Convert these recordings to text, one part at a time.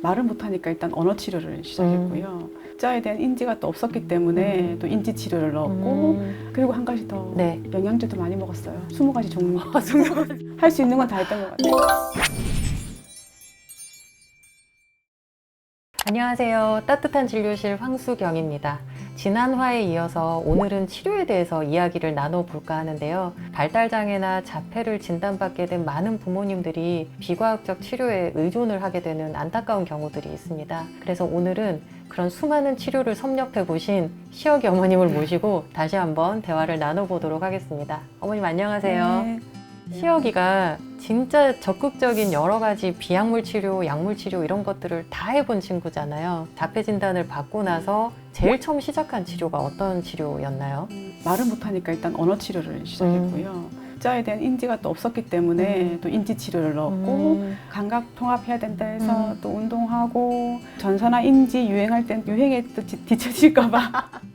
말을 못하니까 일단 언어 치료를 시작했고요. 자에 대한 인지가 또 없었기 때문에 또 인지 치료를 넣었고 음. 그리고 한 가지 더 네. 영양제도 많이 먹었어요. 20가지 종류. 할 수 있는 건 다 했던 것 같아요. 안녕하세요. 따뜻한 진료실 황수경입니다. 지난 화에 이어서 오늘은 치료에 대해서 이야기를 나눠볼까 하는데요. 발달장애나 자폐를 진단받게 된 많은 부모님들이 비과학적 치료에 의존을 하게 되는 안타까운 경우들이 있습니다. 그래서 오늘은 그런 수많은 치료를 섭렵해 보신 시혁이 어머님을 모시고 다시 한번 대화를 나눠보도록 하겠습니다. 어머님 안녕하세요. 네. 시혁이가 진짜 적극적인 여러 가지 비약물 치료, 약물 치료 이런 것들을 다 해본 친구잖아요. 자폐 진단을 받고 나서 제일 처음 시작한 치료가 어떤 치료였나요? 말을 못하니까 일단 언어 치료를 시작했고요. 자에 대한 인지가 또 없었기 때문에 음. 또 인지 치료를 넣었고 음, 감각 통합해야 된다 해서 음. 또 운동하고 전산화 인지 유행할 땐 유행에 또 뒤- 뒤처질까봐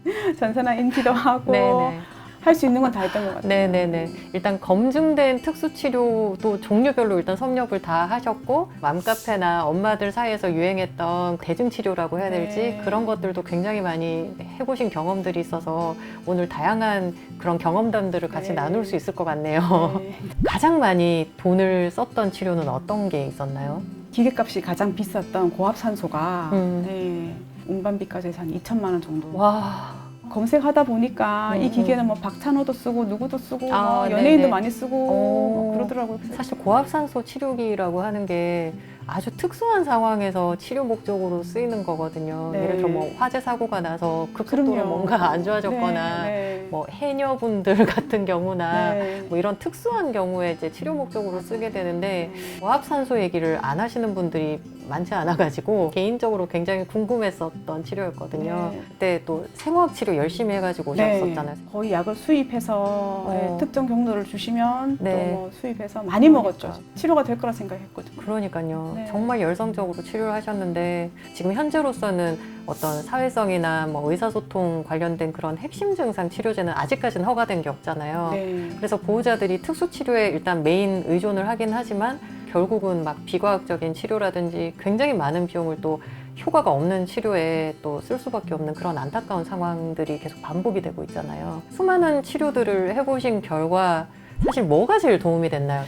전산화 인지도 하고 네네. 할 수 있는 건 다 했던 것 같아요. 네네네. 일단 검증된 특수 치료도 종류별로 일단 섭렵을 다 하셨고 맘카페나 엄마들 사이에서 유행했던 대중 치료라고 해야 될지 네. 그런 것들도 굉장히 많이 해보신 경험들이 있어서 오늘 다양한 그런 경험담들을 같이 네. 나눌 수 있을 것 같네요. 네. 가장 많이 돈을 썼던 치료는 어떤 게 있었나요? 기계값이 가장 비쌌던 고압산소가 음. 네, 운반비까지 해서 한 2천만 원 정도. 와, 검색하다 보니까 음, 이 기계는 뭐 박찬호도 쓰고 누구도 쓰고 아, 뭐 연예인도 네네. 많이 쓰고 오. 뭐 그러더라고요. 사실 고압산소 치료기라고 하는 게 아주 특수한 상황에서 치료 목적으로 쓰이는 거거든요. 네. 예를 들어 뭐 화재 사고가 나서 급속도로 그럼요. 뭔가 안 좋아졌거나 네, 네. 뭐 해녀분들 같은 경우나 네. 뭐 이런 특수한 경우에 이제 치료 목적으로 쓰게 되는데 네. 고압산소 얘기를 안 하시는 분들이 많지 않아가지고 개인적으로 굉장히 궁금했었던 치료였거든요. 네. 그때 또 생화학 치료 열심히 해가지고 오셨었잖아요. 거의 약을 수입해서 어. 네, 특정 경로를 주시면 네. 또뭐 수입해서 많이 그러니까. 먹었죠. 치료가 될 거라 생각했거든요. 그러니까요. 네. 정말 열성적으로 치료를 하셨는데 지금 현재로서는 어떤 사회성이나 뭐 의사소통 관련된 그런 핵심 증상 치료제는 아직까지는 허가된 게 없잖아요. 네. 그래서 보호자들이 특수 치료에 일단 메인 의존을 하긴 하지만 결국은 막 비과학적인 치료라든지 굉장히 많은 비용을 또 효과가 없는 치료에 또 쓸 수밖에 없는 그런 안타까운 상황들이 계속 반복이 되고 있잖아요. 수많은 치료들을 해보신 결과 사실 뭐가 제일 도움이 됐나요?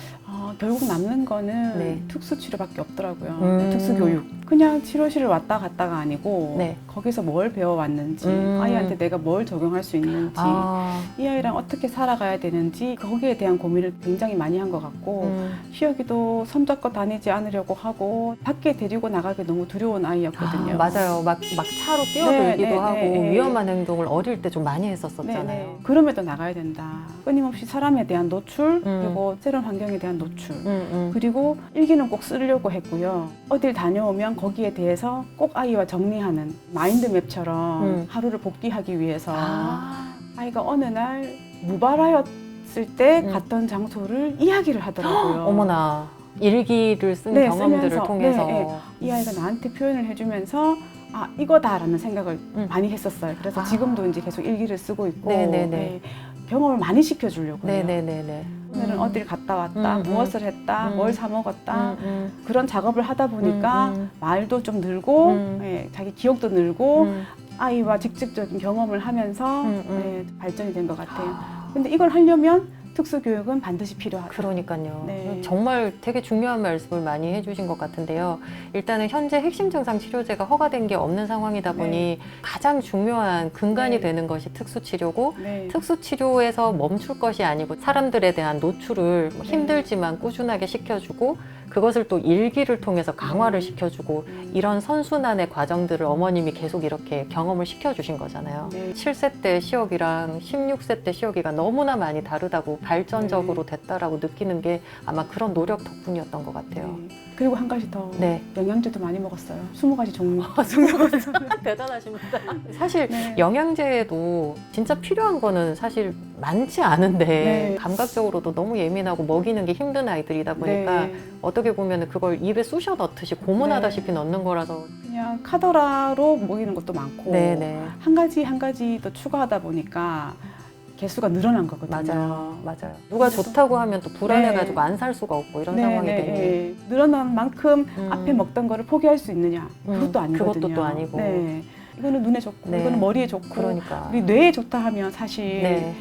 아, 결국 남는 거는 네. 특수 치료밖에 없더라고요. 음. 네, 특수 교육. 그냥 치료실을 왔다 갔다가 아니고 네. 거기서 뭘 배워왔는지 음. 아이한테 내가 뭘 적용할 수 있는지 아, 이 아이랑 어떻게 살아가야 되는지 거기에 대한 고민을 굉장히 많이 한 것 같고 음. 시혁이도 손잡고 다니지 않으려고 하고 밖에 데리고 나가기 너무 두려운 아이였거든요. 아, 맞아요. 막, 막 차로 뛰어들기도 네, 네, 하고 네, 네. 위험한 행동을 어릴 때 좀 많이 했었었잖아요. 네 네. 그럼에도 나가야 된다. 끊임없이 사람에 대한 노출 음. 그리고 새로운 환경에 대한 노출. 음, 음. 그리고 일기는 꼭 쓰려고 했고요. 어딜 다녀오면 거기에 대해서 꼭 아이와 정리하는 마인드맵처럼 음. 하루를 복귀하기 위해서 아, 아이가 어느 날 무발하였을 때 음. 갔던 장소를 이야기를 하더라고요. 어머나 일기를 쓴 네, 경험들을 쓰면서. 통해서 네, 네. 이 아이가 나한테 표현을 해주면서 아 이거다라는 생각을 음. 많이 했었어요. 그래서 아. 지금도 이제 계속 일기를 쓰고 있고 네 네 네. 네, 경험을 많이 시켜주려고요. 네네네네. 오늘은 음. 어딜 갔다 왔다, 음, 음. 무엇을 했다, 음. 뭘 사 먹었다 음, 음. 그런 작업을 하다 보니까 음, 음. 말도 좀 늘고 음. 예, 자기 기억도 늘고 음. 아이와 직접적인 경험을 하면서 음, 음. 예, 발전이 된 것 같아요. 아, 근데 이걸 하려면 특수 교육은 반드시 필요하다. 그러니까요. 네. 정말 되게 중요한 말씀을 많이 해주신 것 같은데요. 일단은 현재 핵심 증상 치료제가 허가된 게 없는 상황이다 보니 가장 중요한 근간이 네. 되는 것이 특수 치료고 네. 특수 치료에서 멈출 것이 아니고 사람들에 대한 노출을 뭐 네. 힘들지만 꾸준하게 시켜주고 그것을 또 일기를 통해서 강화를 시켜주고 음. 이런 선순환의 과정들을 어머님이 계속 이렇게 경험을 시켜주신 거잖아요. 네. 7세 때 시혁이랑 16세 때 시혁이가 너무나 많이 다르다고 발전적으로 됐다라고 느끼는 게 아마 그런 노력 덕분이었던 것 같아요. 네. 그리고 한 가지 더 네. 영양제도 많이 먹었어요. 20가지 종류. 대단하십니다. 사실 네. 영양제도 진짜 필요한 거는 사실 많지 않은데 네. 감각적으로도 너무 예민하고 먹이는 게 힘든 아이들이다 보니까 네. 어떻게 보면 그걸 입에 쑤셔 넣듯이 고문하다시피 네. 넣는 거라서 그냥 카더라로 먹이는 것도 많고 네 네 한 가지 한 가지 더 추가하다 보니까 개수가 늘어난 거거든요. 맞아요, 맞아요. 누가 좋다고 하면 또 불안해가지고 네. 안살 수가 없고 이런 네, 상황이 네, 되니. 네. 늘어난 만큼 음. 앞에 먹던 거를 포기할 수 있느냐? 음, 그것도 아니거든요. 그것도 또 아니고. 네. 이거는 눈에 좋고 네. 이거는 머리에 좋고 그러니까. 우리 뇌에 좋다 하면 사실 네,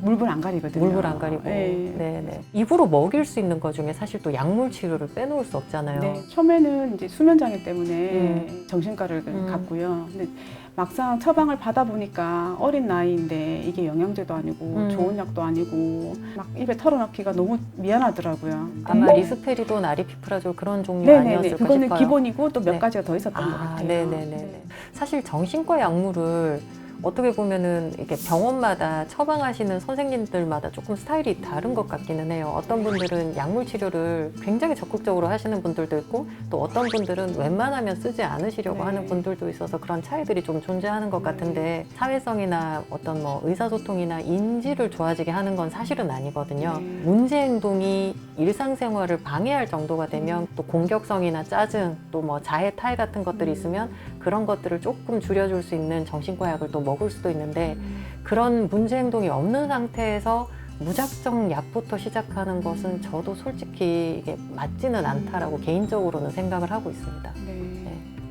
물불 안 가리거든요. 물불 안 가리고. 네. 네, 네. 입으로 먹일 수 있는 것 중에 사실 또 약물 치료를 빼놓을 수 없잖아요. 네, 처음에는 이제 수면 장애 때문에 음. 정신과를 음. 갔고요. 근데 막상 처방을 받아 보니까 어린 나이인데 이게 영양제도 아니고 음. 좋은 약도 아니고 막 입에 털어넣기가 너무 미안하더라고요. 아마 뭐- 리스페리돈, 아리피프라졸 그런 종류 네네네. 아니었을까 그거는 싶어요. 기본이고 또몇 네. 가지가 더 있었던 것 아, 같아요. 네네네. 사실 정신과 약물을 어떻게 보면은 이렇게 병원마다 처방하시는 선생님들마다 조금 스타일이 다른 것 같기는 해요. 어떤 분들은 약물 치료를 굉장히 적극적으로 하시는 분들도 있고 또 어떤 분들은 웬만하면 쓰지 않으시려고 네. 하는 분들도 있어서 그런 차이들이 좀 존재하는 것 네. 같은데 사회성이나 어떤 뭐 의사소통이나 인지를 좋아지게 하는 건 사실은 아니거든요. 네. 문제 행동이 일상생활을 방해할 정도가 되면 또 공격성이나 짜증 또 뭐 자해 탈 같은 것들이 음. 있으면 그런 것들을 조금 줄여줄 수 있는 정신과 약을 또 먹을 수도 있는데 그런 문제 행동이 없는 상태에서 무작정 약부터 시작하는 것은 저도 솔직히 이게 맞지는 않다라고 개인적으로는 생각을 하고 있습니다. 네.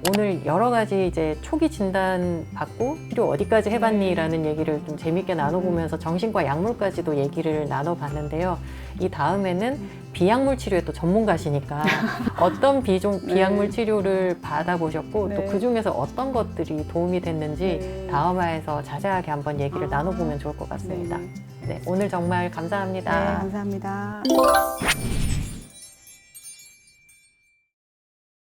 오늘 여러 가지 이제 초기 진단 받고 치료 어디까지 해봤니라는 얘기를 좀 재밌게 나눠보면서 정신과 약물까지도 얘기를 나눠봤는데요. 이 다음에는 비약물 치료에 또 전문가시니까 어떤 비종 네. 비약물 치료를 받아보셨고 네. 또그 중에서 어떤 것들이 도움이 됐는지 네. 다음 화에서 자세하게 한번 얘기를 아. 나눠보면 좋을 것 같습니다. 네. 네, 오늘 정말 네, 감사합니다. 감사합니다.